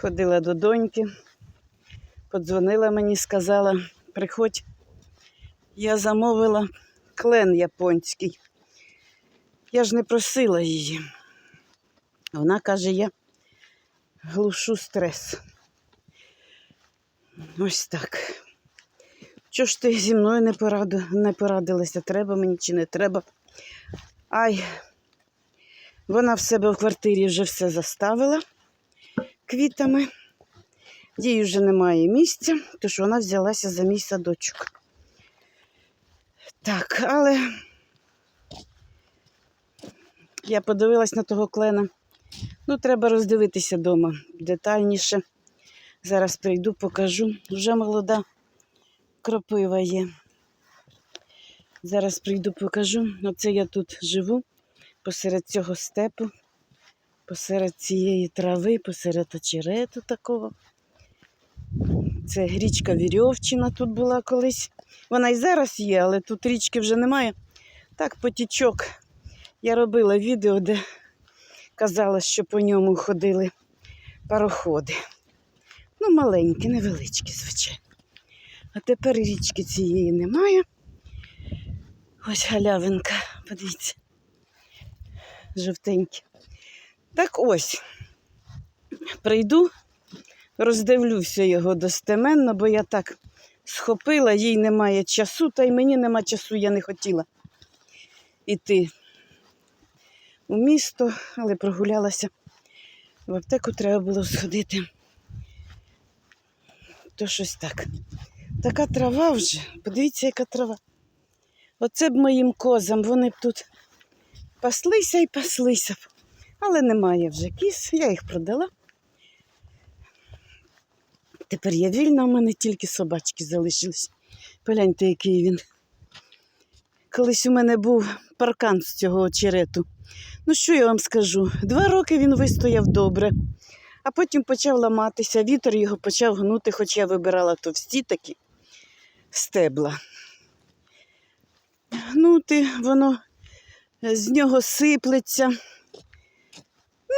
Ходила до доньки, подзвонила мені, сказала, приходь. Я замовила клен японський. Я ж не просила її. Вона каже, я глушу стрес. Ось так. Чого ж ти зі мною не, поради, не порадилася, треба мені чи не треба? Ай, вона в себе в квартирі вже все заставила квітами. Їй вже немає місця, тож вона взялася за мій садочок. Так, але я подивилась на того клена. Ну, треба роздивитися вдома детальніше. Зараз прийду, покажу. Вже молода кропива є. Зараз прийду, покажу. Оце я тут живу посеред цього степу, посеред цієї трави, посеред очерету такого. Це річка Вірьовчина тут була колись. Вона і зараз є, але тут річки вже немає. Так, потічок. Я робила відео, де казала, що по ньому ходили пароходи. Ну, маленькі, невеличкі, звичайно. А тепер річки цієї немає. Ось галявинка, подивіться. Жовтенькі. Так ось. Прийду, роздивлюся його достеменно, бо я так схопила, їй немає часу, та й мені нема часу, я не хотіла іти у місто, але прогулялася. В аптеку треба було сходити. То щось так. Така трава вже, подивіться, яка трава. Оце б моїм козам, вони б тут паслися і паслися б. Але немає вже кіз, я їх продала. Тепер я вільна, у мене тільки собачки залишились. Погляньте, який він. Колись у мене був паркан з цього очерету. Ну, що я вам скажу? Два роки він вистояв добре, а потім почав ламатися, вітер його почав гнути, хоч я вибирала товсті такі стебла. Ну, ти, воно з нього сиплеться.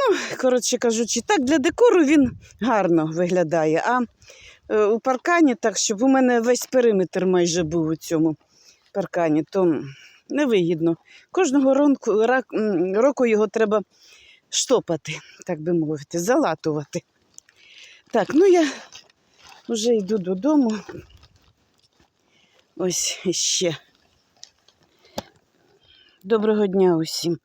Ну, коротше кажучи, так, для декору він гарно виглядає. А е, у паркані, так, щоб у мене весь периметр майже був у цьому паркані, то невигідно. Кожного ронку, рак- року його треба штопати, так би мовити, залатувати. Так, ну я вже йду додому. Ось ще. Доброго дня усім.